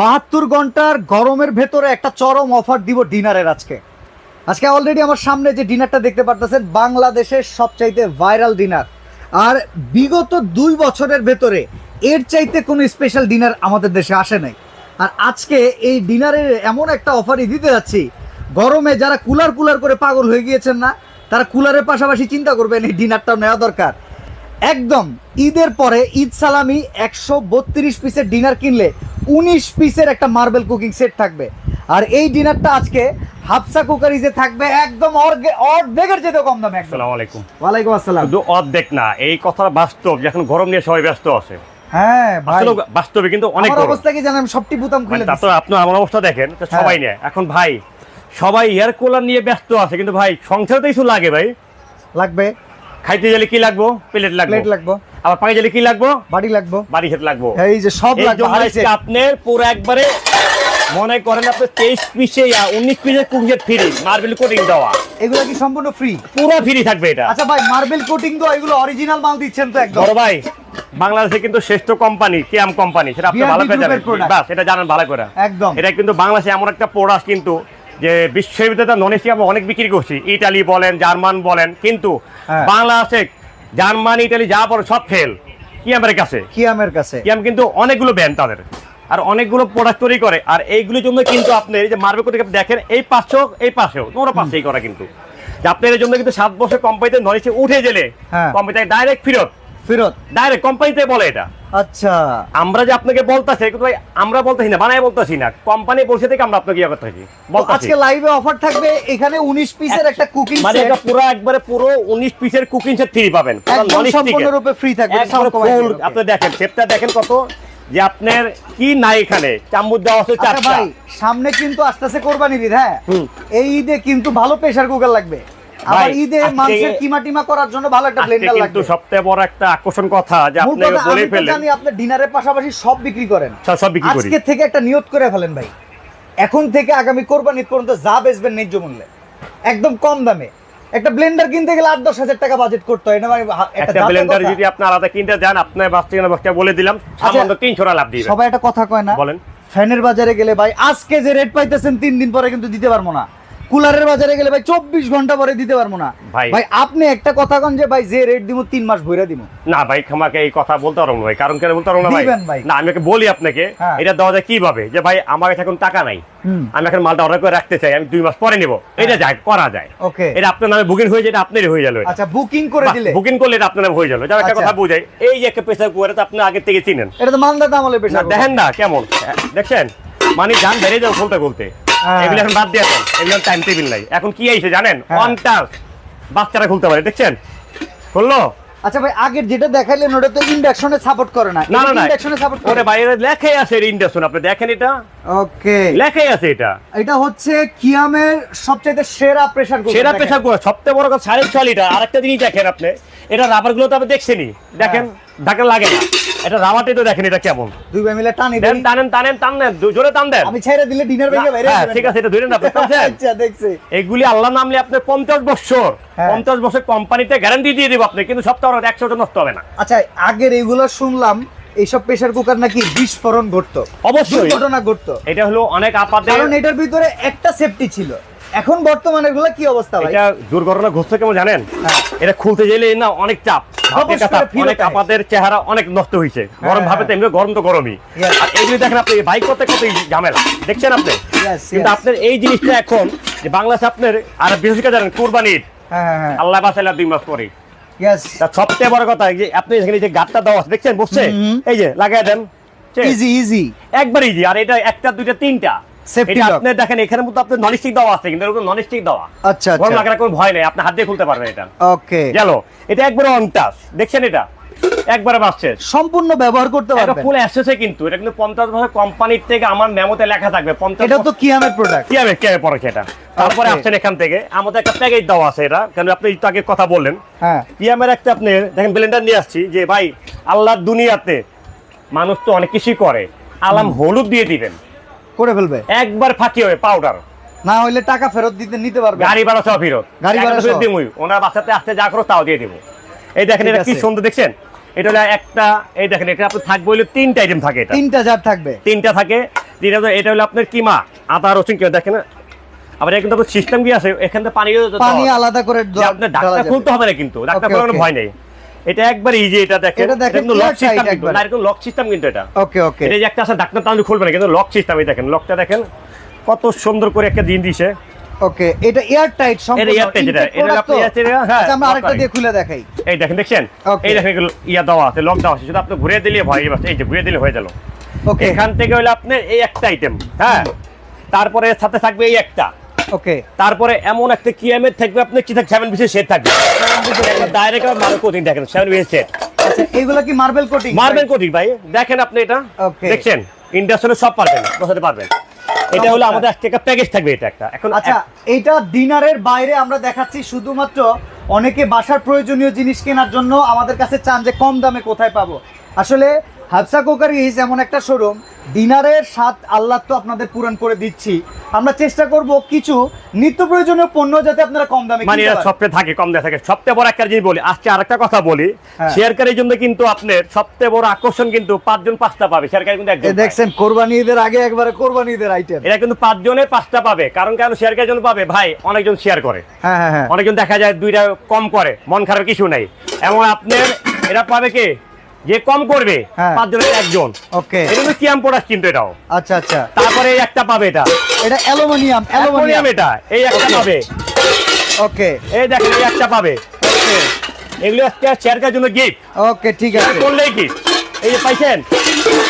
বাহাত্তর ঘণ্টার গরমের ভেতরে একটা চরম অফার দিব ডিনারের আজকে। আজকে অলরেডি আমার সামনে যে ডিনারটা দেখতে পারতেছেন, বাংলাদেশের সবচাইতে ভাইরাল ডিনার। আর বিগত দুই বছরের ভেতরে এর চাইতে কোনো স্পেশাল ডিনার আমাদের দেশে আসে নাই। আর আজকে এই ডিনারের এমন একটা অফারই দিতে যাচ্ছি, গরমে যারা কুলার কুলার করে পাগল হয়ে গিয়েছেন না, তারা কুলারের পাশাপাশি চিন্তা করবেন, এই ডিনারটাও নেওয়া দরকার। একদম, ঈদের পরে ঈদ সালামি একশো বত্রিশ পিসের ডিনার কিনলে উনিশ পিসের একটা মার্বেল কুকিং সেট থাকবে। আর এই ডিনারটা আজকে হাফসা কুকারিজে থাকবে একদম অর্ধেকের যেতে কম দামে আসসালামু আলাইকুম। ওয়ালাইকুম আসসালাম। শুধু অর্ধেক না এই কথা বাস্তব এখন গরম নিয়ে সবাই ব্যস্ত আছে। হ্যাঁ বাস্তবে কিন্তু অনেক অবস্থা কি জানেন? সবটি বুতাম মানে খুলে তারপর আপনার আমার অবস্থা দেখেন হ্যাঁ। সবাই নেয়। এখন ভাই সবাই এয়ার কুলার নিয়ে ব্যস্ত আছে কিন্তু ভাই সংসারে তো কিছু লাগে ভাই। লাগবে। খাইতে গেলে কি লাগবো? প্লেট লাগবে। প্লেট লাগবো। আবার পানি গেলে কি লাগবো? বাড়ি লাগবো। বাড়ি খেতে লাগবো। এই যে সব লাগবে আপনার পুরো একবারে মনে করেন আপনি তেইশ পিসে উনিশ পিসে কুকিং ফ্রি মার্বেল কোটিং দেওয়া। এগুলো কি সম্পূর্ণ ফ্রি পুরো ফ্রি থাকবে এটা। আচ্ছা ভাই মার্বেল কোটিং তো এগুলো অরিজিনাল মাল দিচ্ছেন তো একদম। বড় ভাই বাংলাদেশে কিন্তু শ্রেষ্ঠ কোম্পানি কেয়াম কোম্পানি সেটা আপনি ভালো করে জানেন। বাস এটা জানেন ভালো করে। একদম। এটা কিন্তু বাংলাদেশে এমন একটা প্রোডাক্ট কিন্তু যে বিশ্ববিদ্যালয় নন এসি আমরা অনেক বিক্রি করছি। ইটালি বলেন জার্মান বলেন কিন্তু হ্যাঁ। বাংলাদেশে জার্মান ইটালি যা বলে সব ফেল কিয়ামের কাছে। কিয়ামের কাছে। কিয়াম কিন্তু অনেকগুলো ব্যান্ড তাদের। আর অনেকগুলো প্রোডাক্ট তৈরি করে। আর এইগুলোর জন্য কিন্তু আপনি এই যে মার্বেল কোটিং আপনি দেখেন এই পাশেও এই পাশেও তোমরা পাশেই করা কিন্তু। আপনার জন্য কিন্তু সাত বছর কোম্পানিতে নন এসি উঠে গেলে। কোম্পানিতে ডাইরেক্ট ফেরত। ফেরত ডাইরেক্ট কোম্পানিতে বলে এটা। আচ্ছা। আমরা যে আপনাকে বলতাছি কিন্তু ভাই আমরা বলতেছি না বানায় বলতেছি না। কোম্পানি বলছে থেকে আমরা আপনাকে ইয়ে আজকে লাইভে অফার থাকবে এখানে 19 পিসের একটা কুকিং মানে এটা পুরো একবারে পুরো 19 পিসের কুকিং সেট ফ্রি পাবেন। সম্পূর্ণরূপে ফ্রি থাকবে ফুল আপনি দেখেন সেটটা দেখেন কত যে আপনার কি নাই এখানে চামচ দেওয়া আছে আচ্ছা চারটা। সামনে কিন্তু আসতেছে কোরবানির ঈদ হ্যাঁ? এই ঈদে কিন্তু ভালো প্রেসার কুকার লাগবে। আবার ঈদে আজকে- কিমা টিমা করার জন্য ভালো একটা আজকে ব্লেন্ডার কিন্তু লাগবে। বড় একটা আকর্ষণ কথা যে আপনি বলে ফেলেন। জানি আপনি ডিনারের পাশাপাশি সব বিক্রি করেন। সব- সব বিক্রি করি। আজকে থেকে একটা নিয়ত করে ফেলেন ভাই। এখন থেকে আগামী কোরবানি পর্যন্ত যা বেচবেন ন্যায্য মূল্যে। একদম কম দামে। একটা ব্লেন্ডার কিনতে গেলে আট দশ হাজার টাকা বাজেট করতে হয়। একটা ব্লেন্ডার যদি আপনি আলাদা কিনতে যান আপনার বাস বলে দিলাম সামান্য তিনশো টাকা লাভ দিবেন। সবাই একটা কথা কয় না। বলেন। ফ্যানের বাজারে গেলে ভাই আজকে যে রেট পাইতেছেন তিন দিন পরে কিন্তু দিতে পারব না। কুলারের বাজারে গেলে ভাই চব্বিশ ঘণ্টা পরে দিতে পারব না। ভাই। ভাই আপনি একটা কথা কন যে ভাই যে রেট দিব তিন মাস ভইরা দিব না ভাই আমাকে এই কথা বলতে পারব না ভাই। কারণ কেন বলতে পারব না ভাই? না আমি বলি আপনাকে হ্যাঁ। এটা দেওয়া যায় কীভাবে? যে ভাই আমার কাছে এখন টাকা নাই। আমি এখন মালটা অর্ডার করে রাখতে চাই আমি দুই মাস পরে নেব। এটা যায় করা যায়। ওকে। এটা আপনার নামে বুকিং হয়ে যায় এটা আপনারই হয়ে গেল। আচ্ছা বুকিং করে দিলে। বুকিং করলে এটা আপনার নামে হয়ে গেল। যাও একটা আচ্ছা। কথা বুঝাই। এই যে একটা প্রেসার কুয়ার তো আপনি আগে থেকে চিনেন। এটা তো মালদা দামলে না প্রেসার দেখেন না কেমন? দেখছেন? মানে যান বেড়ে যাও খুলতে খুলতে। হ্যাঁ। এগুলো এখন বাদ এগুলো টাইম টেবিল নাই। এখন কি আইছে জানেন? হ্যাঁ। টাচ বাচ্চারা খুলতে পারে দেখছেন? খুললো? আচ্ছা ভাই আগের যেটা দেখাইলেন ওটা তো ইন্ডাকশনে সাপোর্ট করে না। না না না। ইন্ডাকশনে সাপোর্ট করে বাইরে লেখাই আছে ইন্ডাকশন আপনি দেখেন এটা? ওকে। লেখাই আছে এটা। এটা হচ্ছে কিয়ামের সবচেয়ে সেরা প্রেসার কুকার সেরা প্রেসার কুকার সবচেয়ে বড় কথা লিটার আরেকটা জিনিস দেখেন আপনি। এটা রাবারগুলো তো আপনি দেখছেনই। দেখেন। ঢাকা লাগে না। এটা তো দেখেন এটা কেমন? দুই ভাই মিলে টানি দেন টানেন টানেন জোরে টান দেন আমি ছেড়ে দিলে ডিনার ভেঙে বাইরে হ্যাঁ, ঠিক আছে এটা ধরে না আপনি আচ্ছা দেখছি। এইগুলি আল্লাহ নামলে আপনি পঞ্চাশ বছর হ্যাঁ। পঞ্চাশ বছর কোম্পানিতে গ্যারান্টি দিয়ে দিব আপনি কিন্তু সপ্তাহ একশো জন নষ্ট হবে না। আচ্ছা আগের এগুলো শুনলাম এইসব প্রেসার কুকার নাকি বিস্ফোরণ ঘটতো? অবশ্যই। ঘটনা ঘটতো। এটা হলো অনেক আপাতে কারণ এটার ভিতরে একটা সেফটি ছিল। এখন বর্তমানে এগুলো কি অবস্থা ভাই? এটা দুর্ঘটনা ঘটছে কেমন জানেন? হ্যাঁ। এটা খুলতে গেলে না অনেক চাপ। অনেক আপাদের চেহারা অনেক নষ্ট হয়েছে গরম হ্যাঁ, ভাবে এমনি গরম তো গরমই। আর এইগুলি দেখেন আপনি বাইক করতে কত ঝামেলা। দেখছেন আপনি? কিন্তু আপনার এই জিনিসটা এখন যে বাংলাদেশে আপনার আর বিশেষ করে জানেন কোরবানির। হ্যাঁ হ্যাঁ হ্যাঁ। আল্লাহ বাসাইলা দুই মাস পরে। সবচেয়ে বড় কথা যে আপনি এখানে যে গাতটা দেওয়া আছে দেখছেন বসছে? এই যে লাগাই দেন। ইজি ইজি একবার ইজি আর এটা একটা দুইটা তিনটা। এটা আপনি দেখেন এখানে মধ্যে আপনার নন স্টিক দেওয়া আছে কিন্তু নন স্টিক দেওয়া। আচ্ছা গরম আচ্ছা লাগার কোনো ভয় নেই আপনি হাত দিয়ে খুলতে পারবেন এটা। ওকে গেল। এটা একবারে অন টাচ দেখছেন এটা? একবারে বাসছে সম্পূর্ণ ব্যবহার করতে এটা ফুল এসেছে কিন্তু এটা কিন্তু পঞ্চাশ বছর কোম্পানির থেকে আমার মেমোতে লেখা থাকবে পঞ্চাশ এটা তো কিয়ামের প্রোডাক্ট এটা। তারপরে আসছেন এখান থেকে। আমাদের একটা প্যাকেজ দেওয়া আছে এটা কেন আপনি একটু আগে কথা বললেন। হ্যাঁ। পিএমের একটা আপনি দেখেন ব্লেন্ডার নিয়ে আসছি যে ভাই আল্লাহর দুনিয়াতে মানুষ তো অনেক কিছুই করে। আলাম হলুদ দিয়ে দিবেন। করে ফেলবে? একবার ফাঁকি হবে পাউডার না হইলে টাকা ফেরত দিতে নিতে পারবে। গাড়ি ভাড়া সব ফেরত। গাড়ি ভাড়া ফেরত। দিমুই ওনার বাসাতে আসতে যা করো তাও দিয়ে দেবো এই দেখেন এটা কি সুন্দর দেখছেন? এটা হলো একটা এই দেখেন এটা আপনার থাকবে হলো তিনটা আইটেম থাকে এটা। তিনটা জার থাকবে। তিনটা থাকে। এটা হলো- এটা হলো আপনার কিমা? আদা রসুন কিমা? দেখেন আবার এটা কিন্তু সিস্টেম কি আছে? এখান থেকে পানি পানি আলাদা করে আপনার ডাক্তার খুলতে হবে না কিন্তু। ডাক্তার কোনো ভয় নেই। এটা একবার ইজি এটা দেখেন। এটা দেখেন কিন্তু লক সিস্টেম কিন্তু না এরকম লক সিস্টেম কিন্তু এটা। ওকে ওকে এটা যে একটা আছে ডাক্তার তাহলে খুলবে না কিন্তু লক সিস্টেম এই দেখেন লকটা দেখেন। কত সুন্দর করে একটা দিন দিছে। ওকে এটা এয়ার টাইট সম্পূর্ণ এটা airtight এটা। এটা আপনি airtight হ্যাঁ, আচ্ছা আমরা আরেকটা দিয়ে খুলে দেখাই। এই দেখেন দেখছেন? এই দেখেন ইয়া দেওয়া আছে লক দেওয়া আছে শুধু আপনি ঘুরে দিলে ভয় এই যে ঘুরে দিলে হয়ে গেল। ওকে এখান থেকে হলো আপনার এই একটা আইটেম হ্যাঁ? তারপরে সাথে থাকবে এই একটা। ওকে তারপরে এমন একটা কিএমের থাকবে আপনি কি থাকবে। সেভেন পিসের সেট থাকবে ডাইরেক্ট মাল কোটিং দেখেন সেভেন পিসের সেট আচ্ছা এগুলা কি মার্বেল কোটিং মারবেন কোটিং ভাই। দেখেন আপনি এটা. দেখছেন? ইন্ডাস্ট্রিয়াল সব পারবেন বসাতে পারবেন। এটা হলো আমাদের আজকে একটা প্যাকেজ থাকবে এটা একটা। এখন আচ্ছা এইটা ডিনারের বাইরে আমরা দেখাচ্ছি শুধুমাত্র অনেকে বাসার প্রয়োজনীয় জিনিস কেনার জন্য আমাদের কাছে চান যে কম দামে কোথায় পাবো। আসলে হাফসা কোকারিজ এমন একটা শোরুম ডিনারের স্বাদ আল্লাহ তো আপনাদের পূরণ করে দিচ্ছি। আমরা চেষ্টা করব কিছু নিত্য প্রয়োজনীয় পণ্য যাতে আপনারা কম দামে মানে কিনতে সবচেয়ে থাকে কম দেয়া থাকে। সবচেয়ে বড় একটা জিনিস বলি আজকে আরেকটা কথা বলি হ্যাঁ। শেয়ারকারীর জন্য কিন্তু আপনার সবচেয়ে বড় আকর্ষণ কিন্তু পাঁচজন পাঁচটা পাবে শেয়ারকারী কিন্তু একজন। দেখছেন কোরবানি ঈদের আগে একবারে কোরবানি ঈদের আইটেম এরা কিন্তু পাঁচজনে পাঁচটা পাবে কারণ কেন শেয়ারকারীর জন্য পাবে? ভাই অনেকজন শেয়ার করে। হ্যাঁ হ্যাঁ হ্যাঁ। অনেকজন দেখা যায় দুইটা কম করে মন খারাপ কিছু নেই। এমন আপনার এরা পাবে কে? যে কম করবে হ্যাঁ। পাঁচজনের একজন। ওকে। এটা কিন্তু কিয়াম প্রোডাক্ট কিন্তু এটাও। আচ্ছা আচ্ছা। তারপরে এই একটা পাবে এটা। এটা অ্যালুমিনিয়াম অ্যালুমিনিয়াম। এটা এই একটা পাবে। ওকে। এই দেখেন এই একটা পাবে। ওকে। এগুলো একটা শেয়ারকার জন্য গিফট ওকে ঠিক আছে। করলেই গিফট এই যে পাইছেন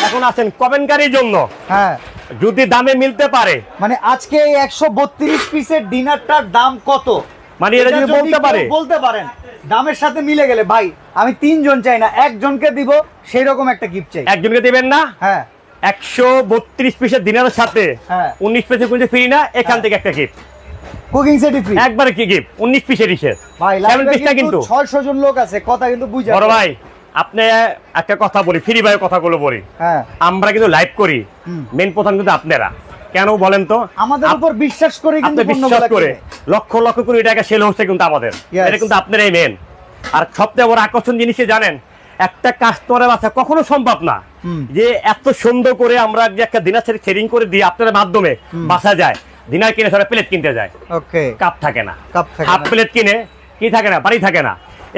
এখন আছেন কমেন্টকারীর জন্য। হ্যাঁ। যদি দামে মিলতে পারে। মানে আজকে এই একশো বত্রিশ পিসের ডিনারটার দাম কত? মানে এটা যদি বলতে পারে। বলতে পারেন দামের সাথে মিলে গেলে ভাই আমি তিনজন চাই না একজনকে দিব সেই রকম একটা গিফট চাই। একজনকে দিবেন না? হ্যাঁ। একশো বত্রিশ পিসের দিনের সাথে হ্যাঁ। উনিশ পিসের কিন্তু ফ্রি না এখান হ্যাঁ। থেকে একটা গিফট কুকিং সেটি ফ্রি একবারে কি গিফট উনিশ পিসের ইসের ভাই সেভেন পিসটা কিন্তু কিন্তু। ছয়শো জন লোক আছে কথা কিন্তু বুঝে বড় ভাই আপনি একটা কথা বলি ফ্রি ভাই কথাগুলো বলি। হ্যাঁ। আমরা কিন্তু লাইভ করি। মেন প্রধান কিন্তু আপনারা। কেন বলেন তো? আমাদের উপর বিশ্বাস করে কিন্তু বিশ্বাস করে লক্ষ লক্ষ কোটি টাকা সেল হচ্ছে কিন্তু আমাদের। এটা কিন্তু আপনারাই মেন আর সবচেয়ে বড় আকর্ষণ জিনিস জানেন একটা কাস্টমারের বাসা কখনো সম্ভব না যে এত সুন্দর করে আমরা যে একটা দিনার সেটিং করে দিই আপনাদের মাধ্যমে বাসা যায়। দিনার কিনে সবাই প্লেট কিনতে যায়। ওকে কাপ থাকে না। কাপ থাকে হাফ। প্লেট কিনে কি থাকে না বাড়ি থাকে না।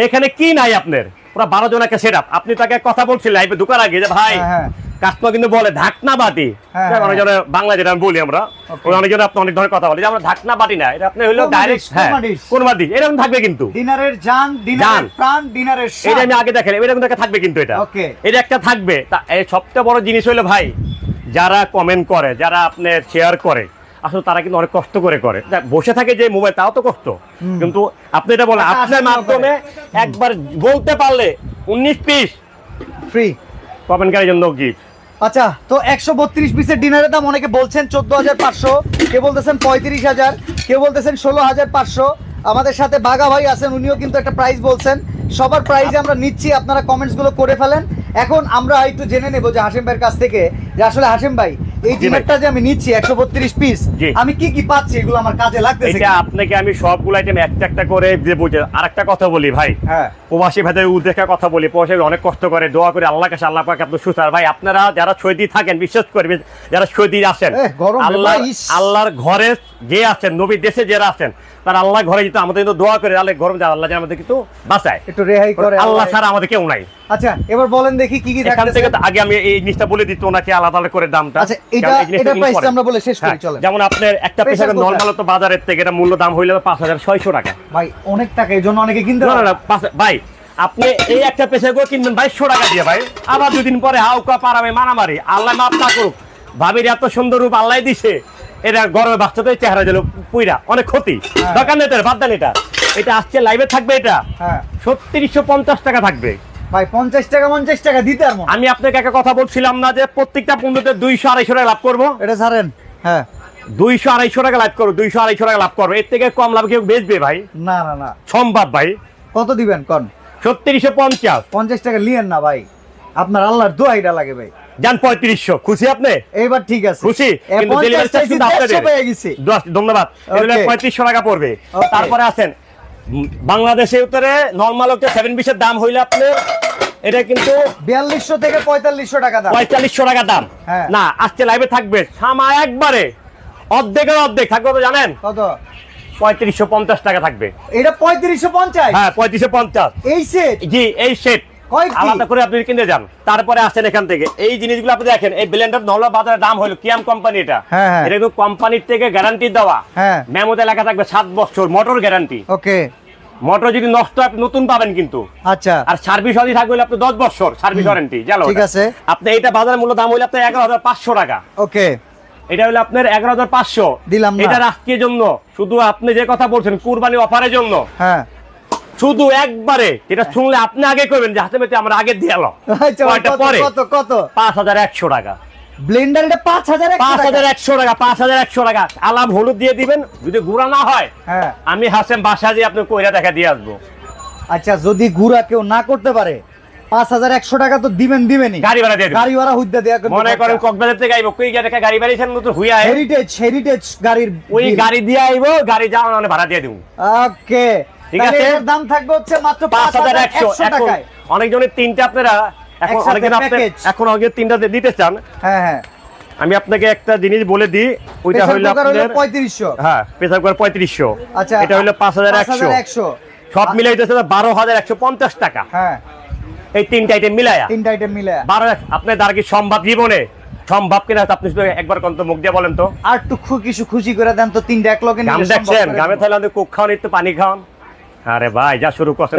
এখানে কি নাই আপনার পুরো বারো জন একটা সেট আপনি তাকে কথা বলছিলেন লাইভে ঢুকার আগে যে ভাই হ্যাঁ, হ্যাঁ। কাস্টমার কিন্তু বলে ঢাকনা বাটি হ্যাঁ, হ্যাঁ। অনেকজনে বাংলা যেটা বলি আমরা অনেকজন আপনি অনেক ধরনের কথা বলে আমরা ঢাকনা বাটি না এটা আপনি হলো ডাইরেক্ট হ্যাঁ কোরমা dish। এরকম থাকবে কিন্তু। ডিনারের জান ডিনারের প্রাণ ডিনারের স্বাদ। এটা আমি আগে দেখেন এরকম একটা থাকবে কিন্তু এটা। Okay. এটা একটা থাকবে। সবচেয়ে বড় জিনিস হলো ভাই যারা কমেন্ট করে যারা আপনার শেয়ার করে আসলে তারা কিন্তু অনেক কষ্ট করে করে। বসে থাকে যে মোবাইল তাও তো কষ্ট। কিন্তু আপনি এটা বলেন আপনার মাধ্যমে একবার বলতে পারলে উনিশ পিস ফ্রি কমেন্টকারীর জন্য গিফট আচ্ছা তো একশো বত্রিশ পিসের ডিনারের দাম অনেকে বলছেন চোদ্দ হাজার পাঁচশো, কেউ বলতেছেন পঁয়ত্রিশ হাজার, কেউ বলতেছেন ষোলো হাজার পাঁচশো। আমাদের সাথে বাঘা ভাই আছেন, উনিও কিন্তু একটা প্রাইস বলছেন। সবার প্রাইজ আমরা নিচ্ছি, আপনারা কমেন্টসগুলো করে ফেলেন। এখন আমরা একটু জেনে নেব যে হাসিম ভাইয়ের কাছ থেকে, যে আসলে হাসিম ভাই এই। ডিনারটা যে আমি নিচ্ছি একশো বত্রিশ পিস জি। আমি কি কি পাচ্ছি এগুলো আমার কাজে লাগতেছে এটা আপনাকে আমি সবগুলো আইটেম একটা একটা করে দিয়ে বুঝে আর কথা বলি ভাই। হ্যাঁ। প্রবাসী ভাইদের উদ্দেশ্যে কথা বলি। প্রবাসী অনেক কষ্ট করে দোয়া করে আল্লাহ কাছে আল্লাহ পাকে আপনার সুস্থ। ভাই আপনারা যারা সৈদি থাকেন বিশ্বাস করবেন যারা সৈদি আছেন আল্লাহ আল্লাহর ঘরে যে আছেন নবী দেশে যারা আছেন তারা আল্লাহ ঘরে যেহেতু আমাদের কিন্তু দোয়া করে আল্লাহ গরম যায় আল্লাহ যেন আমাদের কিন্তু বাঁচায়। একটু রেহাই করে আল্লাহ ছাড়া আমাদের কেউ নাই। আচ্ছা এবার বলেন দেখি কি কি এখান থেকে তো আগে আমি এই জিনিসটা বলে দিত ওনাকে আলাদা আলাদা করে দামটা। আচ্ছা এটা কারণ এই জিনিসটা এটা প্রাইসটা আমরা বলে শেষ করি হ্যাঁ, চলেন। যেমন আপনার একটা নর্মাল তো বাজারের থেকে এটা মূল্য দাম হইলে পাঁচ হাজার ছয়শো টাকা। ভাই অনেক টাকা অনেকে কিনতে না ভাই আপনি এই একটা পেশা করে কিনবেন বাইশশো টাকা দিয়ে ভাই। আবার দুদিন পরে হাউকা পারাবে মারামারি। আল্লাহ মাপ না করুক। ভাবির এত সুন্দর রূপ আল্লাহ দিছে। এটা গরমে বাচ্চাদের চেহারা দিল পুইরা। অনেক ক্ষতি। হ্যাঁ। দরকার নেই বাদ দেন এটা। এটা আসছে লাইভে থাকবে এটা। হ্যাঁ। ছত্রিশশো পঞ্চাশ টাকা থাকবে। ভাই পঞ্চাশ টাকা পঞ্চাশ টাকা দিতে হয়। আমি আপনাকে একটা কথা বলছিলাম না যে প্রত্যেকটা পণ্যতে দুইশো আড়াইশো টাকা লাভ করব। এটা ছাড়েন। হ্যাঁ। দুইশো আড়াইশো টাকা লাভ করব দুইশো আড়াইশো টাকা লাভ করব। এর থেকে কম লাভ কেউ বেচবে ভাই? না না না। সম্ভব ভাই? কত দিবেন কন? ছত্রিশশো পঞ্চাশ। পঞ্চাশ টাকা লিয়েন না ভাই। আপনার আল্লাহর দোয়াইটা লাগে ভাই। যান পঁয়ত্রিশশো। খুশি আপনি? এইবার ঠিক আছে। খুশি? কিন্তু 50 delivery কিন্তু আপনাদের। 150 পেয়ে গেছি। দশ- ধন্যবাদ। পঁয়ত্রিশশো টাকা পড়বে। তারপরে আছেন উম, বাংলাদেশের উত্তরে নর্মাল একটা সেভেন পিসের দাম হইলে আপনার এটা কিন্তু বিয়াল্লিশশো থেকে পঁয়তাল্লিশশো টাকা দাম। পঁয়তাল্লিশশো টাকা দাম। হ্যাঁ। না আজকে লাইভে থাকবে সামা একবারে। অর্ধেকের অর্ধেক। থাকবে তো জানেন? কত? পঁয়ত্রিশশো পঞ্চাশ টাকা থাকবে। এটা পঁয়ত্রিশশো পঞ্চাশ? হ্যাঁ পঁয়ত্রিশশো পঞ্চাশ। এই সেট জি এই সেট? আলাদা করে আপনি কিনে যান। তারপরে আসেন এখান থেকে। এই জিনিসগুলো আপনি দেখেন এই ব্লেন্ডার নলা বাজারের দাম হলো কিয়াম কোম্পানি এটা হ্যাঁ, হ্যাঁ। এটা কিন্তু কোম্পানির থেকে গ্যারান্টি দেওয়া। হ্যাঁ। মেমোতে লেখা থাকবে সাত বছর মোটর গ্যারান্টি ওকে। মোটর যদি নষ্ট হয় আপনি নতুন পাবেন কিন্তু। আচ্ছা। আর সার্ভিস থাকবে আপনি দশ বছর সার্ভিস ওয়ারেন্টি জানো ঠিক আছে। আপনি এইটা বাজার মূল্য দাম হলে আপনার এগারো হাজার পাঁচশো টাকা। ওকে। এটা হলো আপনার এগারো হাজার পাঁচশো। দিলাম এটা জন্য। শুধু আপনি যে কথা বলছেন কুরবানি অফারের জন্য। হ্যাঁ। শুধু একবারে যেটা শুনলে আপনি আগে করবেন যে হাতে পেতে আমরা আগে দিয়ে এলো আচ্ছা কত পরে? কত কত? পাঁচ হাজার একশো টাকা। ব্লেন্ডার এটা পাঁচ হাজার পাঁচ হাজার একশো টাকা পাঁচ হাজার একশো টাকা। আলাম হলুদ দিয়ে দিবেন যদি গুঁড়া না হয় হ্যাঁ। আমি হাসেম বাসা দিয়ে আপনি কইরা দেখা দিয়ে আসব। আচ্ছা যদি গুড়া কেউ না করতে পারে পাঁচ হাজার একশো টাকা তো দিবেন দিবেনই। গাড়ি ভাড়া দিয়ে গাড়ি ভাড়া হুদ্দা মনে করেন কক্সবাজার থেকে আইবো কই গাড়ি হুইয়া হেরিটেজ হেরিটেজ গাড়ির ওই গাড়ি দিয়ে আইবো গাড়ি যাওয়া ভাড়া দিয়ে দিব। ওকে ঠিক আছে। দাম থাকবে হচ্ছে মাত্র পাঁচ হাজার একশো। এখন টাকায়। অনেকজনের তিনটা আপনারা এখন অনেকজন এখন তিনটা দিতে চান। হ্যাঁ হ্যাঁ। আমি আপনাকে একটা জিনিস বলে দিই ওইটা হলো আপনার পঁয়ত্রিশশো। হ্যাঁ প্রেসার কুকার পঁয়ত্রিশশো। আচ্ছা এটা একশো। একশো। সব মিলে হইতেছে বারো হাজার একশো পঞ্চাশ টাকা। হ্যাঁ। এই তিনটা আইটেম মিলায়া। তিনটা আইটেম মিলে বারো আপনার দ্বারা কি সম্ভব জীবনে? সম্ভব কিনা আপনি শুধু একবার কন্ত মুখ দিয়ে বলেন তো। আর একটু খু- কিছু খুশি করে দেন তো তিনটা এক লগে সম্ভব দেখছেন করে গামে তাহলে কোক খাওয়ান একটু পানি খাওয়ান। আরে ভাই যা শুরু করছেন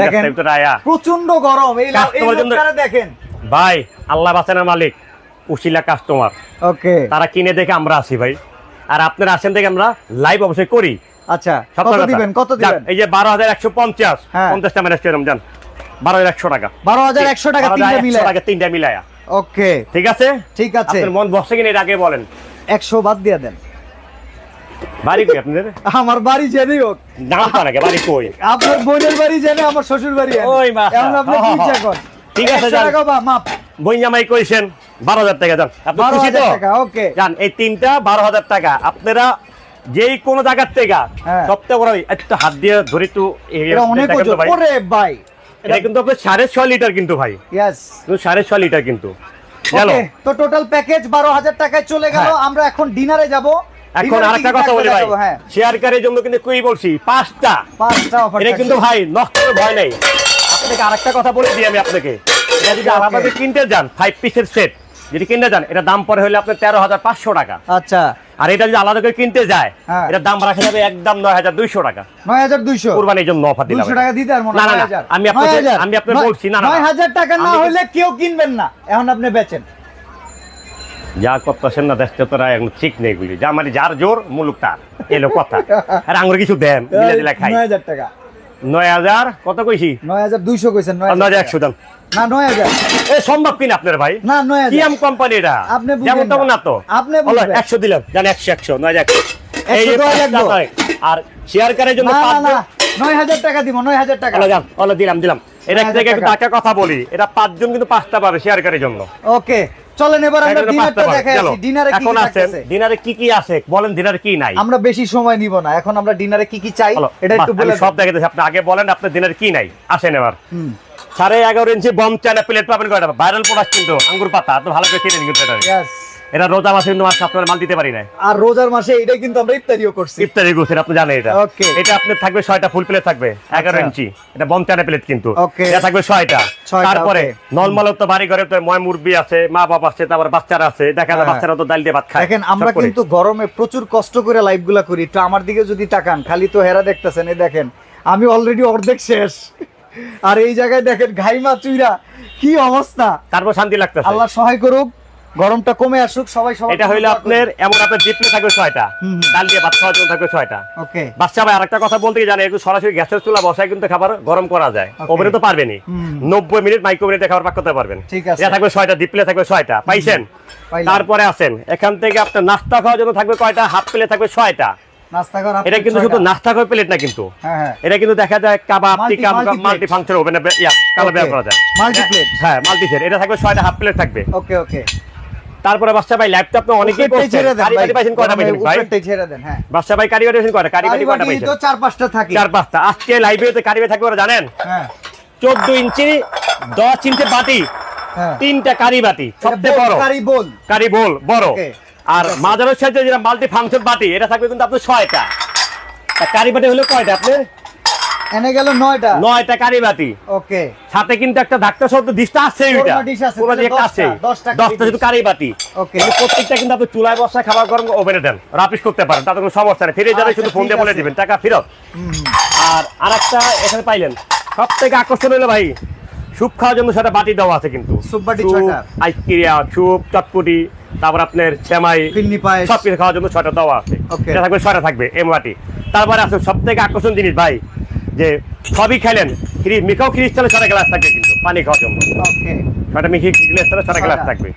প্রচণ্ড গরম এই দেখেন। ভাই আল্লাহ বাঁচানোর মালিক উশিলা কাস্টমার ওকে। তারা কিনে দেখে আমরা আসি ভাই। আর আপনারা আসেন দেখে আমরা লাইভ অবশ্যই করি। আচ্ছা কত দিবেন কত দিবেন? এই যে বারো হাজার একশো পঞ্চাশ হ্যাঁ। টাকা একশো টাকা। তিনটা একশো টাকা তিনটা মিলায়া। ওকে। ঠিক আছে? ঠিক আছে। আপনার মন বসে কিনা আগে বলেন। একশো বাদ দিয়ে দেন। বাড়ি কই আপনাদের? আমার বাড়ি জেনেই হোক। নাম তো নাকি বাড়ি কই? আপনার বোনের বাড়ি জেনে আমার শ্বশুর বাড়ি ওই মা। এখন আপনি কি ইচ্ছা করেন? ঠিক আছে, যান। টাকা বা মাপ। বইজামাই কইছেন বারো হাজার টাকা যান। আপনি খুশি তো? ওকে। যান এই তিনটা বারো হাজার টাকা আপনারা যেই কোনো জায়গার থেকে হ্যাঁ। সবথেকে বড় একটু হাত দিয়ে ধরে একটু অনেক তো ভাই। ওরে ভাই। এটা কিন্তু আপনার সাড়ে ছয় লিটার কিন্তু ভাই। সাড়ে ছয় লিটার কিন্তু। তো টোটাল প্যাকেজ বারো হাজার টাকায় চলে গেল। হ্যাঁ। আমরা এখন ডিনারে যাব। এখন আরেকটা কথা বলি ভাই হ্যাঁ। শেয়ার কারের জন্য কিন্তু কই বলছি পাঁচটা। পাঁচটা অফার এটা কিন্তু ভাই নষ্ট করে ভয় নেই। আপনাকে আরেকটা কথা বলে দিই আমি আপনাকে এটা যদি Okay. আলাদা করে কিনতে যান ফাইভ পিসের সেট যদি কিনতে যান এটা দাম পরে হলে আপনার তেরো হাজার পাঁচশো টাকা। আচ্ছা। আর এটা যদি আলাদা করে কিনতে যায় এটা দাম রাখা যাবে একদম নয় হাজার দুইশো টাকা। নয় হাজার দুইশো? কোরবানির জন্য অফার দিলাম টাকা দিতে আর না, না, হয়। আমি আপনাকে- আমি আপনাকে বলছি, না, নয়। হাজার টাকা না হলে কেউ কিনবেন না। এখন আপনি বেচেন। যা করতেছেন না দেখতে তোরা এখন ঠিক নেই গুলি। যা মানে যার জোর মুলুক তার। এলো কথা। আর আঙুর কিছু দেন মিলে দিলে খাই। নয় হাজার টাকা। নয় হাজার কত কইছি? নয় হাজার দুইশো কইছেন নয় হাজার একশো। দেন। না নয় হাজার। এ সম্ভব কিনা আপনার ভাই? না নয় হাজার। কিয়াম কোম্পানি এটা? আপনি যেমন তেমন না। তো। আপনি। একশো দিলাম। জান একশো একশো নয় হাজার। আর শেয়ার কারের জন্য নয় হাজার টাকা দিব নয় হাজার টাকা। দিলাম দিলাম। এটা থেকে একটু টাকা। কথা বলি। এটা পাঁচজন কিন্তু পাঁচটা পাবে শেয়ার কারের জন্য। ওকে। চলেন এবার আমরা ডিনারটা দেখাই আসি। ডিনারে কি আছেন ডিনারে কি কি আছে? বলেন ডিনারে কি নাই। আমরা বেশি সময় নিব না। এখন আমরা ডিনারে কি কি চাই এটা একটু বলে সব দেখাতেছি আপনি আগে বলেন আপনার ডিনারে কি নাই? আসেন এবার। সাড়ে এগারো ইঞ্চি বম চায়না প্লেট পাবেন কয়টা? ভাইরাল প্রোডাক্ট কিন্তু আঙ্গুর পাতা। তো ভালো করে চিনেন কিন্তু এটা. এটা রোজা মাসে কিন্তু মাছ আপনার মাল দিতে পারি না আর রোজার মাসে এটাই কিন্তু আমরা ইফতারিও করছি। ইফতারি গোছের আপনি জানেন এটা। Okay. এটা আপনার থাকবে ছয়টা ফুল প্লেট থাকবে এগারো আচ্ছা। ইঞ্চি। এটা বম চায়না প্লেট কিন্তু. এটা থাকবে ছয়টা। ছয়টা, তারপরে okay. নর্মাল তো বাড়ি ঘরে তো ময় মুরবি আছে মা বাবা আছে তারপর বাচ্চারা আছে দেখা যায় হ্যাঁ। বাচ্চারা তো ডাল দিয়ে ভাত খায়। দেখেন আমরা কিন্তু গরমে প্রচুর কষ্ট করে লাইভগুলা করি। তো আমার দিকে যদি তাকান খালি তো হেরা দেখতেছেন এই দেখেন আমি অলরেডি অর্ধেক শেষ। আর এই জায়গায় দেখেন ঘাইমা চুইরা কি অবস্থা। তারপর শান্তি লাগতেছে। আল্লাহ সহায় করুক। গরমটা কমে আসুক সবাই সবাই এটা হইল আপনার এমন আপনার ডিপলে থাকবে ছয়টা। ডাল দিয়ে ভাত খাওয়ার জন্য থাকবে ছয়টা। ওকে। বাচ্চা ভাই আরেকটা কথা বলতে গিয়ে জানে একটু সরাসরি গ্যাসের চুলা বসায় কিন্তু খাবার গরম করা যায়. ওভেনে তো পারবেনি নব্বই মিনিট মাইক্রোওভেনে খাবার পাক করতে পারবেন। ঠিক আছে। এটা থাকবে ছয়টা ডিপলে থাকবে ছয়টা। পাইছেন? তারপরে আসেন এখান থেকে আপনার নাস্তা খাওয়ার জন্য থাকবে কয়টা? হাফ প্লেট থাকবে ছয়টা। এটা কিন্তু শুধু নাস্তা খাওয়ার প্লেট না কিন্তু। হ্যাঁ হ্যাঁ। এটা কিন্তু দেখা যায় কাবাব টিকা মাল্টি ফাংশন ওভেনে ব্যবহার করা যায়। Multi plate. হ্যাঁ মাল্টি সেট এটা থাকবে ছয়টা হাফ প্লেট থাকবে। ওকে ওকে। তারপরে বাচ্চা ভাই ল্যাপটপ তো অনেকেই ছেড়ে দেন কারি ভাই। বাড়ি পাইছেন কয়টা পাইছেন ভাই? উপরটাই ছেড়ে দেন হ্যাঁ। বাচ্চা ভাই কারি বাড়ি পাইছেন কয়টা? কারি বাড়ি কয়টা পাইছেন তো চার পাঁচটা থাকে। চার পাঁচটা। আজকে লাইভে তো থাকবে ওরা জানেন? হ্যাঁ। চোদ্দ ইঞ্চি দশ ইঞ্চি বাটি হ্যাঁ। তিনটা কারি বাটি সবচেয়ে বড়। কারি বোল। কারি বোল বড়। আর। মাজারের সাথে যেটা মাল্টি ফাংশন বাটি এটা থাকবে কিন্তু আপনার ছয়টা। কারি বাটি হলো কয়টা আপনি? এনে গেল নয়টা। নয়টা কারি বাটি ওকে। সাথে কিন্তু একটা ধাক্কা ডিশটা আছে dish আছে, কোরমা দিয়ে একটা দশটা, আছে দশটা কারি দশটা শুধু কারি বাটি ওকে। প্রত্যেকটা কিন্তু আপনি চুলায় বসা খাবার গরম ওভেনে দেন। রাপিস করতে পারেন তাতে কোনো সমস্যা নেই। ফিরে যাবে আচ্ছা, শুধু ফোন দিয়ে বলে দিবেন টাকা ফেরত। আর আরেকটা এখানে পাইলেন। সব থেকে আকর্ষণ হলো ভাই স্যুপ খাওয়ার জন্য সেটা বাটি দেওয়া আছে কিন্তু। স্যুপ বাটি ছয়টা। আইসক্রিম স্যুপ চটপটি তারপর আপনার সেমাই সব কিছু খাওয়ার জন্য ছয়টা দেওয়া আছে. এটা থাকবে ছয়টা থাকবে এম বাটি। তারপরে আছে সব থেকে আকর্ষণ জিনিস ভাই যে সবই খাইলেন খ্রি মিখাও খ্রিস্টানে ছটা গ্লাস থাকবে কিন্তু পানি খাওয়ার জন্য। ওকে। মিখি গ্লাস ছটা গ্লাস থাকবে।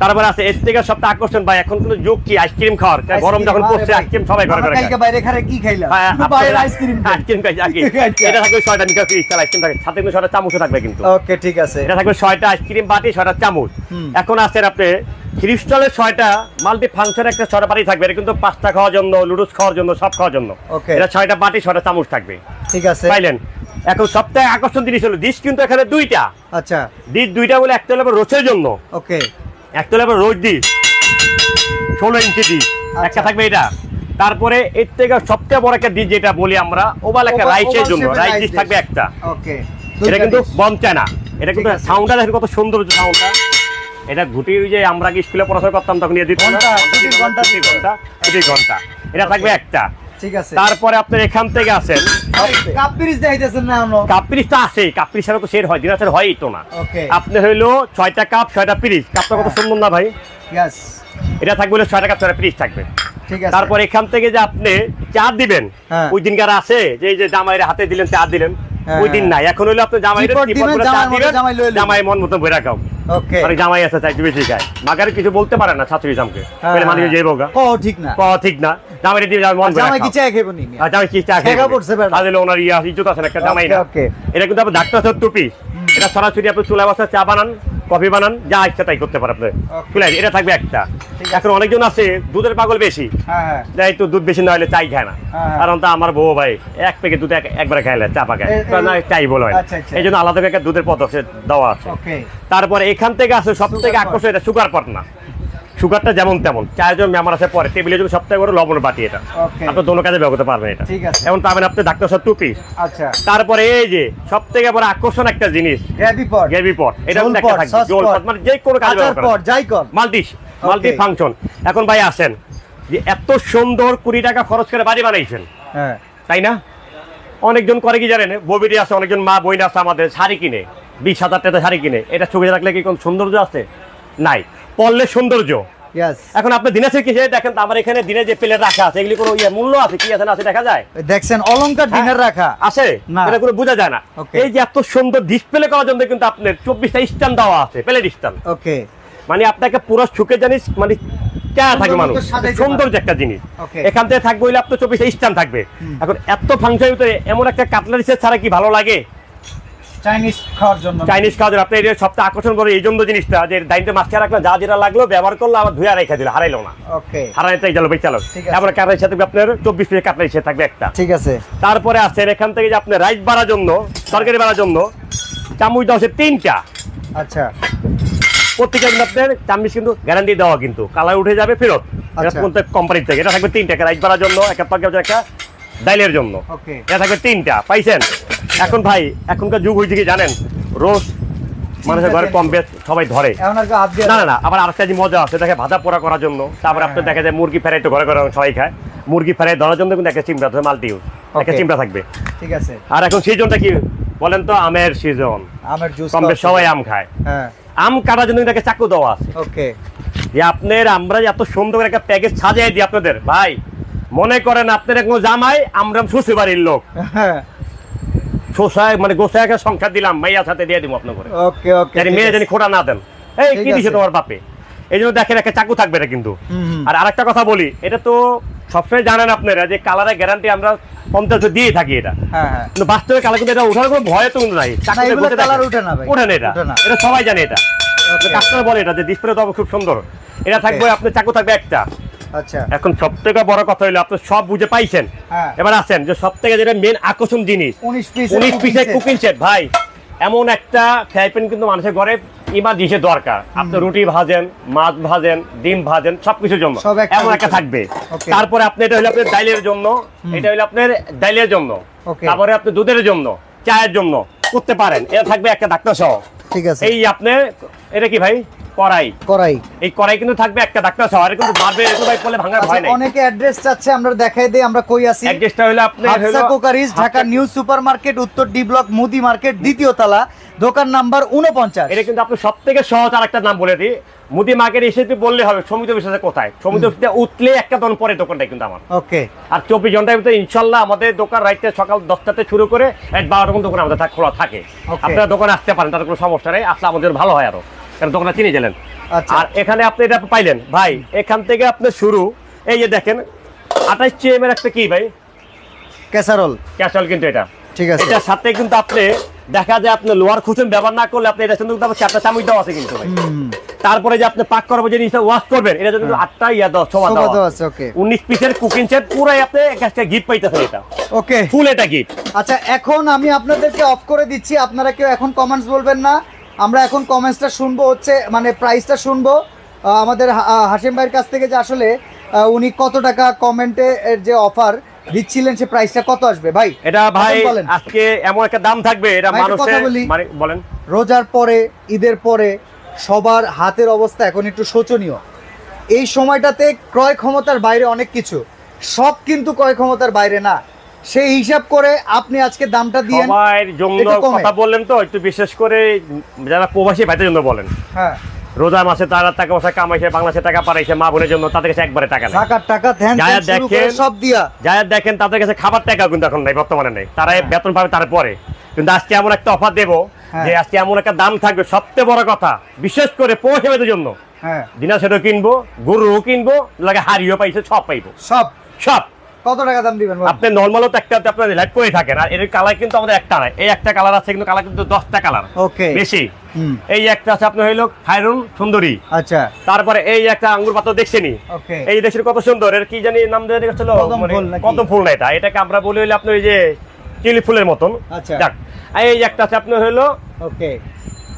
তারপরে আছে এর থেকে সবটা আকর্ষণ ভাই এখন কিন্তু যোগ কি? আইসক্রিম খাওয়ার। গরম যখন পড়ছে আইসক্রিম সবাই ঘরে ঘরে খায়। কালকে বাইরে খারে কি খাইলাম? হ্যাঁ, শুধু আপনারা বাইরের আইসক্রিম আইসক্রিম খাই। আগে। আচ্ছা। এটা থাকবে ছয়টা ক্রিস্টাল আইসক্রিম থাকে। সাথে কিন্তু ছয়টা চামচও থাকবে কিন্তু। ওকে ঠিক আছে। এটা থাকবে ছয়টা আইসক্রিম বাটি ছয়টা চামচ। এখন আছে আপনি ক্রিস্টালের ছয়টা মাল্টি ফাংশন একটা ছয়টা বাটি থাকবে। এটা কিন্তু পাস্তা খাওয়ার জন্য লুডুস খাওয়ার জন্য সব খাওয়ার জন্য। এটা ছয়টা বাটি ছয়টা চামচ থাকবে। ঠিক আছে। পাইলেন? এখন সবথেকে আকর্ষণ জিনিস হলো ডিশ কিন্তু এখানে দুইটা। আচ্ছা। ডিশ দুইটা বলে একটা হলো রোচের জন্য। ওকে। একটা হলো রোজ ডিশ ষোলো ইঞ্চি ডিশ একটা আচ্ছা। থাকবে এটা। তারপরে এর থেকে সবচেয়ে বড় একটা ডিশ যেটা বলি আমরা ওভাল একটা রাইসের জন্য। রাইস ডিশ থাকবে একটা। ওকে। এটা কিন্তু বমচা না এটা কিন্তু। সাউন্ডটা দেখেন কত সুন্দর সাউন্ডটা এটা ঘুটি ওই যে আমরা স্কুলে পড়াশোনা করতাম তখন দিত ঘণ্টা, ছুটির ঘণ্টা। ছুটির ঘণ্টা ছুটির ঘণ্টা। এটা থাকবে একটা। ঠিক আছে। তারপরে আপনার এখান থেকে আসেন। কাপ দেখাইতেছেন না এখনও? কাপ তো আছে কাপ ছাড়া তো সের হয় দিনাচের হয়ই তো না। আপনি হইল ছয়টা কাপ ছয়টা পিরিস কাপটা কত। সুন্দর না ভাই? ইয়েস এটা থাকবে হলো ছয়টা কাপ ছয়টা পিরিস থাকবে। তারপর এখান থেকে যে আপনি চা দিবেন হ্যাঁ। ওই দিনকার আছে যে যে জামাইয়ের হাতে দিলেন চা দিলেন হ্যাঁ, ওই দিন। নাই। এখন হইল আপনি জামাইয়ের চা জামাই দিবেন জামাই মন মতো বইরা খাও। জামাই আছে চাই বেশি খায়। মাগারে কিছু বলতে পারে না শাশুড়ি জামকে মানে যে বোগা ও ঠিক না। ঠিক না। জামাই দিয়ে জামাই মন জামাই কি। চাই নি জামাই কি চা পড়ছে বেটা। তাহলে ওনার ইয়া ইজ্জত আছে না একটা জামাই না। এটা কিন্তু আপনি ডাক্তার আছে টু পিস। এটা সরাসরি আপনি চুলা বসা চা বানান কফি বানান যা ইচ্ছা তাই করতে আপনি। এটা থাকবে একটা। এখন অনেকজন আছে দুধের পাগল বেশি। হ্যাঁ হ্যাঁ। যাই তো দুধ বেশি না হলে চাই খায় না। হ্যাঁ। কারণ তো আমার বউ ভাই এক প্যাকেট দুধ এক- একবারে খাইলে চা পাকায় চাই বলে হয়। আচ্ছা, আচ্ছা। এই জন্য আলাদা একটা দুধের পথ সে দেওয়া আছে। তারপরে এখান থেকে আছে সব থেকে আকর্ষণ এটা সুগার পট না। সুগারটা যেমন তেমন চারজন মেম্বার আছে পরে টেবিলের জন্য সবথেকে বড় লবণ বাটি এটা। আপনি দোনো কাজে ব্যবহার করতে পারবেন এটা। ঠিক আছে। এমন পাবেন আপনি ডাক্তার সব টু পিস আচ্ছা। তারপরে এই যে সব থেকে বড় আকর্ষণ একটা জিনিস গ্রেভি পট। গ্রেভি পট। এটা একটা থাকবে sauce পট। মানে যে কোনো কাজে ব্যবহার করা যাই কর মাল্টি মাল্টি ফাংশন এখন ভাই আসেন যে এত সুন্দর কুড়ি টাকা খরচ করে বাড়ি বানাইছেন। হ্যাঁ। তাই না? অনেকজন করে কি জানেন ববিটি আছে অনেকজন মা বইন আছে আমাদের শাড়ি কিনে বিশ হাজার টাকা শাড়ি কিনে। এটা চোখে রাখলে কি কোন সৌন্দর্য আছে? নাই। পড়লে সৌন্দর্য। এখন আপনি কিসে দেখেন আমার এখানে দিনে যে প্লেট রাখা আছে এগুলি কোনো ইয়ে মূল্য আছে কি? আছে না আছে দেখা যায়? দেখছেন অলংকার ডিনার রাখা। আছে। এটা কোনো বোঝা যায় না। এই যে এত সুন্দর ডিসপ্লে করার জন্য কিন্তু আপনার চব্বিশটা স্ট্যান্ড দেওয়া আছে প্লেট স্ট্যান্ড। ওকে মানে আপনাকে পুরো সুখে জানিস মানে থাকে মানুষ। সৌন্দর্য একটা জিনিস। এখান থেকে থাকবে হইলে আপনার চব্বিশ স্ট্যান্ড থাকবে। এখন এত ফাংশন ভিতরে এমন একটা কাটলারিসের ছাড়া কি ভালো লাগে? চাইনিজ খাওয়ার জন্য। চাইনিজ খাওয়া আপনি এটা সবচেয়ে আকর্ষণ করে এই জন্য জিনিসটা যে দাইনতে মাছটা রাখল যা যেটা লাগল ব্যবহার করল আবার ধুয়ে রেখে দিল হারাইলো না। ওকে হারাইতে গেল ঠিক আছে। তারপরে কাটলাই সাথে আপনার চব্বিশ পিসের কাটলাই সে থাকবে একটা। ঠিক আছে। তারপরে আসছেন এখান থেকে যে আপনার রাইস বাড়ার জন্য তরকারি বাড়ার জন্য চামচ দেওয়া হচ্ছে তিনটা। আচ্ছা। প্রত্যেকটা কিন্তু আপনার চামচ কিন্তু গ্যারান্টি দেওয়া কিন্তু। কালার উঠে যাবে ফেরত। আচ্ছা। কোম্পানির থেকে। এটা থাকবে তিনটা। রাইস বাড়ার জন্য একটা তরকারি একটা ডাইলের জন্য। ওকে এটা থাকবে তিনটা। পাইছেন? এখন ভাই এখনকার যুগ হয়েছে কি জানেন? রোজ মানুষের ঘরে কম বেশ সবাই ধরে। না না না আবার আরেকটা যে মজা আছে দেখে ভাজা পোড়া করার জন্য। তারপর হ্যাঁ, আপনার হ্যাঁ। দেখা যায় মুরগি ফেরাই তো ঘরে ঘরে সবাই খায়। মুরগি ফেরাই ধরার জন্য কিন্তু একটা চিমটা ধরে মাল্টি ইউজ। একটা. চিমটা থাকবে। ঠিক আছে। আর এখন সিজনটা কি বলেন তো আমের সিজন। আমের জুস কম বেশ সবাই আম খায়। হ্যাঁ। আম কাটার জন্য তাকে চাকু দেওয়া আছে। ওকে যে আপনার আমরা এত সুন্দর একটা প্যাকেজ সাজিয়ে দিই আপনাদের ভাই মনে করেন আপনার এখন জামাই আমরা শ্বশুর বাড়ির লোক শোষায় মানে গোসাইকে সংখ্যা দিলাম মাইয়ার সাথে দিয়ে দিব আপনার করে ওকে মেয়ে জানি খোটা না দেন। এই কি দিছে তোমার বাপে? এই জন্য দেখেন একটা চাকু থাকবে কিন্তু। আর আরেকটা কথা বলি এটা তো সবসময় জানেন আপনারা যে কালারের গ্যারান্টি আমরা পঞ্চাশ দিয়ে থাকি এটা। হ্যাঁ হ্যাঁ। কিন্তু বাস্তবে কালার কিন্তু এটা ওঠার কোনো ভয় তো নাই। না ওঠে না এটা। এটা সবাই জানে এটা। কাস্টমার বলে এটা যে ডিসপ্লে তো খুব সুন্দর। এটা থাকবে আপনার চাকু থাকবে একটা। আচ্ছা। এখন সব থেকে বড় কথা আপনি সব বুঝে পাইছেন। হ্যাঁ। এবার আছেন যে সব থেকে যেটা মেন আকর্ষণ জিনিস। উনিশ পিস উনিশ পিসের কুকিং সেট ভাই এমন একটা ফ্রাই প্যান কিন্তু মানুষের ঘরে ইমার্জেন্সি দরকার। আপনি রুটি ভাজেন মাছ ভাজেন ডিম ভাজেন সবকিছুর জন্য। এমন একটা থাকবে। তারপরে আপনি এটা হলো আপনার ডাইলের জন্য। এটা হলো আপনার ডাইলের জন্য। তারপরে আপনি দুধের জন্য চায়ের জন্য করতে পারেন। এটা থাকবে একটা ডাক্তার সহ। ঠিক আছে। এই আপনার এটা কি ভাই? করাই করাই এই করাই কিন্তু থাকবে একটা ডাক্তার সহ আর কিন্তু মারবে এরকম ভাই বলে ভাঙার আচ্ছা ভয় নাই। অনেকে অ্যাড্রেস চাচ্ছে আমরা দেখাই দেই আমরা কই আছি। অ্যাড্রেসটা হলো আপনার হলো কোকারিজ ঢাকা নিউ সুপারমার্কেট উত্তর ডি ব্লক মুদি মার্কেট দ্বিতীয় তলা দোকান নাম্বার উনপঞ্চাশ এটা কিন্তু আপনি সবথেকে সহজ আর একটা নাম বলে দিই। মুদি মার্কেট এসে বললে হবে সমিত বিশ্বাসের কোথায়? সমিত বিশ্বাসে উঠলে একটা দন পরে দোকানটা কিন্তু আমার। ওকে। আর চব্বিশ ঘণ্টার ভিতরে ইনশাল্লাহ আমাদের দোকান রাইতে সকাল দশটাতে শুরু করে রাত বারোটা পর্যন্ত দোকান আমাদের খোলা থাকে। আপনারা দোকানে আসতে পারেন তার কোনো সমস্যা নেই। আসলে আমাদের ভালো হয় আরও। কারণ দোকানে চিনে গেলেন। আচ্ছা। আর এখানে আপনি এটা পাইলেন। ভাই এখান থেকে আপনি শুরু। এই যে দেখেন আঠাইশ এম এর একটা কি ভাই? ক্যাসারোল। ক্যাশাল কিন্তু এটা। ঠিক আছে। এটার সাথে কিন্তু আপনি দেখা যায় আপনি লোয়ার খুচুন ব্যবহার না করলে আপনি এটা কিন্তু চারটা চামচ দেওয়া আছে কিন্তু ভাই। তারপরে যে আপনি পাক করব যে জিনিসটা ওয়াশ করবেন এটা কিন্তু আটটা ইয়া দশ দেওয়া। আছে। আছে উনিশ পিসের কুকিং সেট পুরাই আপনি একটা গিফট পাইতেছেন এটা। ওকে ফুল এটা গিফট আচ্ছা এখন আমি আপনাদেরকে অফ করে দিচ্ছি আপনারা কেউ এখন কমেন্টস বলবেন না। আমরা এখন কমেন্টসটা শুনব হচ্ছে মানে প্রাইসটা শুনব। আমাদের হাসিম ভাইয়ের কাছ থেকে যে আসলে উনি কত টাকা কমেন্টে যে অফার দিচ্ছিলেন সে প্রাইসটা কত আসবে? ভাই এটা ভাই আজকে এমন একটা দাম থাকবে এটা মানুষের মানে বলেন। রোজার পরে ঈদের পরে সবার হাতের অবস্থা এখন একটু শোচনীয়। এই সময়টাতে ক্রয় ক্ষমতার বাইরে অনেক কিছু। সব কিন্তু ক্রয় ক্ষমতার বাইরে না। সেই হিসাব করে আপনি আজকে দামটা দিয়ে সবার জন্য কথা বললেন তো একটু বিশেষ করে যারা প্রবাসী ভাইদের জন্য বলেন। হ্যাঁ। রোজা মাসে তারা টাকা পয়সা কামাইছে বাংলাদেশে টাকা পাঠাইছে মা বোনের জন্য তাদের কাছে একবারে টাকা নেই। টাকার টাকা ধ্যান যারা ধ্যান দেখেন- সব দিয়া। যারা দেখেন তাদের কাছে খাবার টাকা কিন্তু এখন নাই বর্তমানে নেই। তারা এই বেতন পাবে তারপরে। কিন্তু আজকে এমন একটা অফার দেবো হ্যাঁ। যে আজকে এমন একটা দাম থাকবে সবচেয়ে বড় কথা বিশেষ করে ভাইদের জন্য। হ্যাঁ। দিনা সেটাও কিনবো গরুও কিনবো লাগে হাড়িও পাইছে সব পাইবো। সব। সব। কত টাকা দাম দিবেন আপনি নর্মালও তো একটা আপনার লাইট করে থাকেন আর এর কালার কিন্তু আমাদের একটা নাই। এই একটা কালার আছে কিন্তু কালার কিন্তু দশটা কালার ওকে বেশি। এই একটা আছে আপনার হইল সুন্দরী। আচ্ছা। তারপরে এই একটা আঙ্গুর পাতা দেখছেনি ওকে এই দেশের কত সুন্দর এর কি জানি নাম ছিল কদম মানে? কত ফুল না এটা এটাকে আমরা বলি হইলে আপনার ওই যে চিলি ফুলের মতন। আচ্ছা। এই একটা আছে আপনার হইল ওকে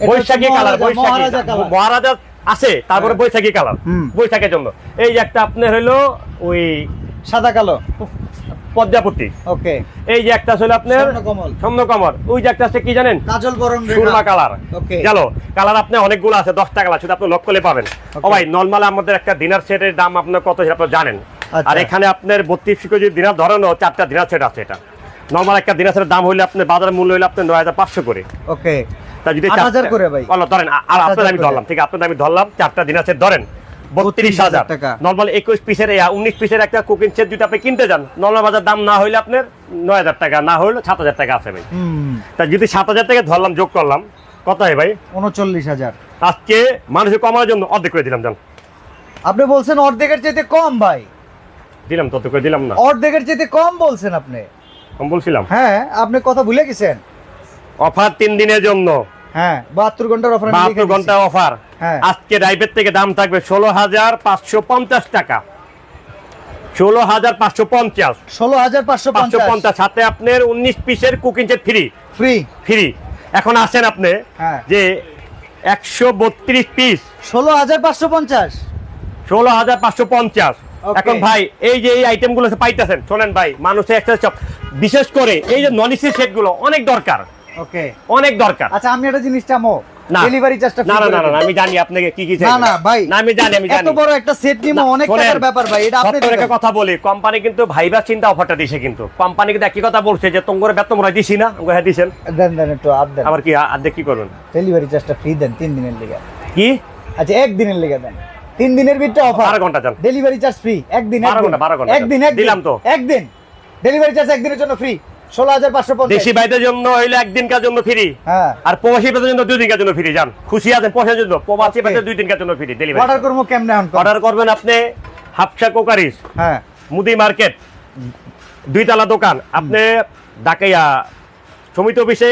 বৈশাখী কালার বৈশাখী। মহারাজা আছে তারপরে হ্যাঁ। বৈশাখী কালার বৈশাখের জন্য। এই একটা আপনার হইল ওই সাদা কালো? পদ্মাপতি। ওকে। এই যে একটা ছিল আপনার স্বর্ণকমল। স্বর্ণকমল ওই যে একটা আছে কি জানেন? কাজল বরণ সুরমা কালার. গেল কালার আপনি অনেকগুলো আছে দশটা কালার শুধু আপনি লক করলে পাবেন। ও ভাই নর্মাল আমাদের একটা ডিনার সেটের দাম আপনার কত সেটা আপনি জানেন। আচ্ছা। আর এখানে আপনার বত্রিশ যদি ডিনার ধরেন চারটা ডিনার সেট আছে এটা। নর্মাল একটা ডিনার সেটের দাম হইলে আপনার বাজার মূল্য হইলে আপনার নয় হাজার পাঁচশো করে। ওকে। তা যদি 8,000 চারটা- করে ভাই। ধরেন আর আপনার 8,000 আমি ধরলাম ঠিক আছে আপনার আমি ধরলাম চারটা ডিনার সেট ধরেন। বত্রিশ হাজার। টাকা। নর্মাল একুশ পিসের উনিশ পিসের একটা কুকিং সেট যদি আপনি কিনতে যান। নর্মাল বাজার দাম না হইলে আপনার নয় হাজার টাকা না হইলে সাত হাজার টাকা আছে ভাই। তা যদি সাত হাজার টাকা ধরলাম যোগ করলাম কত হয় ভাই? উনচল্লিশ হাজার। আজকে মানুষের কমানোর জন্য অর্ধেক করে দিলাম জান। আপনি বলছেন অর্ধেকের চাইতে কম ভাই। দিলাম তত করে দিলাম না। অর্ধেকের চাইতে কম বলছেন আপনি। আমি বলছিলাম? হ্যাঁ আপনি কথা ভুলে গেছেন। অফার তিন দিনের জন্য। হ্যাঁ বাহাত্তর ঘণ্টার অফার বাহাত্তর ঘণ্টা অফার হ্যাঁ। আজকে ড্রাইভের থেকে দাম থাকবে ষোলো হাজার পাঁচশো পঞ্চাশ টাকা। ষোলো হাজার পাঁচশো পঞ্চাশ। ষোলো হাজার পাঁচশো পাঁচশো পঞ্চাশ। পঞ্চাশ সাথে আপনার উনিশ পিসের cooking set free free free এখন আসেন আপনি হ্যাঁ। যে একশো বত্রিশ পিস ষোলো হাজার পাঁচশো পঞ্চাশ। ষোলো হাজার পাঁচশো পঞ্চাশ। এখন ভাই এই যে এই আইটেমগুলো পাইতেছেন শোনেন ভাই মানুষের একটা বিশেষ করে এই যে নন এসি সেটগুলো অনেক দরকার। ওকে অনেক দরকার। আচ্ছা আমি একটা জিনিস চামো না। ডেলিভারি চার্জটা না না না আমি জানি আপনাকে কি কি না না ভাই না আমি জানি আমি এত বড় একটা সেট নিমো অনেক টাকার ব্যাপার ভাই এটা আপনি একটা কথা বলি কোম্পানি কিন্তু ভাইবার চিন্তা অফারটা দিছে কিন্তু। কোম্পানি কিন্তু একই কথা বলছে যে তোমার বেতন দিছি না। হ্যাঁ দিছেন? দেন দেন একটু আপ দেন। আবার কি আর্ধেক কি করবেন? ডেলিভারি চার্জটা ফ্রি দেন তিন দিনের লিগে। কি? আচ্ছা একদিনের লিগে দেন। তিন দিনের ভিতরে অফার বারো ঘণ্টা যান ডেলিভারি চার্জ ফ্রি একদিন বারো একদিন। ঘণ্টা, বারো ঘণ্টা। একদিন একদিন দিলাম তো। একদিন ডেলিভারি চার্জ একদিনের জন্য ফ্রি দেশি জন্য হইলে একদিনকার জন্য ফ্রি হ্যাঁ। আর প্রবাসী ভাইদের জন্য দুই দিনকার জন্য ফ্রি যান খুশি আছেন পয়সার জন্য? প্রবাসী Okay. দুই দিনকার জন্য ফ্রি ডেলিভারি অর্ডার করব কেমনে অর্ডার করবেন আপনি হাফসা কোকারিস হ্যাঁ। মুদি মার্কেট দুইতলা দোকান। আপনি ডাকাইয়া সমিত অফিসে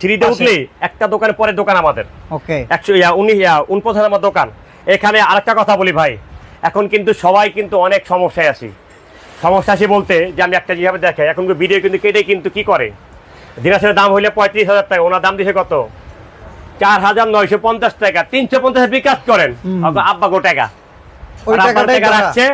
থ্রিতে। উঠলে একটা দোকানে পরের দোকান আমাদের। ওকে। একশো ইয়া উনিশ ইয়া উনপঞ্চাশ আমার দোকান। এখানে আরেকটা কথা বলি ভাই। এখন কিন্তু সবাই কিন্তু অনেক সমস্যায় আছি। সমস্যা আছে বলতে যে আমি একটা যেভাবে দেখে এখন ভিডিও কিন্তু কেটে কিন্তু কি করে? দিনাজের দাম হইলে পঁয়ত্রিশ হাজার টাকা ওনার দাম দিছে কত? চার হাজার নয়শো পঞ্চাশ টাকা তিনশো পঞ্চাশ বিকাশ করেন। আব্বা- গো টাকা। টাকা। রাখছে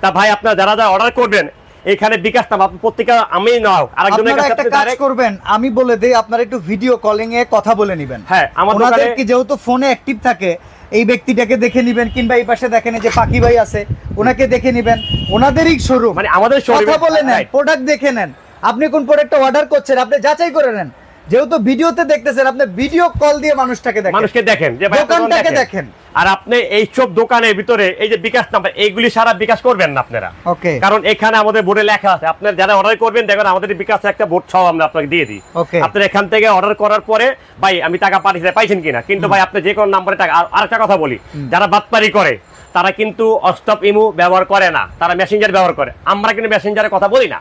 তা ভাই আপনারা যারা যারা অর্ডার করবেন এখানে বিকাশ নাম আপনি প্রত্যেকটা আমি নাও আরেকজনের কাছে একটা কাজ করবেন আমি বলে দেই আপনারা একটু ভিডিও কলিং এ কথা বলে নেবেন। হ্যাঁ দোকানে কি যেহেতু ফোনে অ্যাক্টিভ থাকে এই ব্যক্তিটাকে দেখে নিবেন কিংবা এই পাশে দেখেন যে পাখি ভাই আছে ওনাকে দেখে নিবেন। ওনাদেরই শোরুম মানে আমাদের কথা বলে নেন প্রোডাক্ট দেখে নেন। আপনি কোন প্রোডাক্টটা অর্ডার করছেন আপনি যাচাই করে নেন। যেহেতু ভিডিওতে দেখতেছেন আপনি ভিডিও কল দিয়ে মানুষটাকে দেখেন। মানুষকে দেখেন যে দোকানটাকে দেখেন। দেখেন। আর আপনি এই সব দোকানের ভিতরে এই যে বিকাশ নাম্বার এইগুলি সারা বিকাশ করবেন না আপনারা। ওকে। কারণ এখানে আমাদের বোর্ডে লেখা আছে আপনার যারা অর্ডার করবেন দেখবেন আমাদের বিকাশে একটা বোর্ড সহ আমরা আপনাকে দিয়ে দিই। Okay. আপনার এখান থেকে অর্ডার করার পরে ভাই আমি টাকা পাঠিয়ে পাইছেন কিনা? কিন্তু ভাই আপনি যে কোনো নাম্বারে টাকা আর আরেকটা কথা বলি যারা বাতপারি করে তারা কিন্তু অস্টপ ইমু ব্যবহার করে না তারা মেসেঞ্জার ব্যবহার করে। আমরা কিন্তু মেসেঞ্জারের কথা বলি না।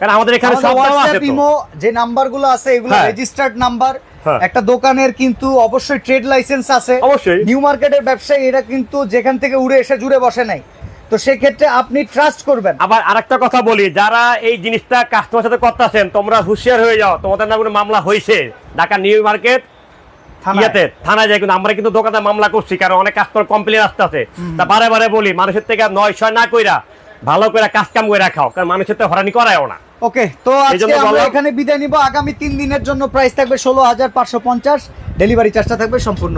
কারণ আমাদের এখানে সব আছে ইমো যে নাম্বারগুলো আছে এগুলো হ্যাঁ। রেজিস্টার্ড নাম্বার হ্যাঁ। একটা দোকানের কিন্তু অবশ্যই ট্রেড লাইসেন্স আছে অবশ্যই। নিউ মার্কেটের ব্যবসায়ী এরা কিন্তু যেখান থেকে উড়ে এসে জুড়ে বসে নাই তো সেই ক্ষেত্রে আপনি ট্রাস্ট করবেন আবার আরেকটা কথা বলি যারা এই জিনিসটা কাস্টমার সাথে করতেছেন তোমরা হুঁশিয়ার হয়ে যাও তোমাদের নামে মামলা হয়েছে ঢাকা নিউ মার্কেট। ইয়াতে থানায় যায় কিন্তু আমরা কিন্তু দোকানে মামলা করছি কারণ অনেক কাস্টমার কমপ্লেন আসতে আছে তা বারে বারে বলি মানুষের থেকে নয় ছয় না কইরা ভালো করে কাজ কাম করে রাখাও কারণ মানুষের তো হরানি করায়ও না। ওকে তো আজকে আমরা এখানে বিদায় নিব। আগামী তিন দিনের জন্য প্রাইস থাকবে ষোলো হাজার পাঁচশো পঞ্চাশ। ডেলিভারি চার্জটা থাকবে সম্পূর্ণ।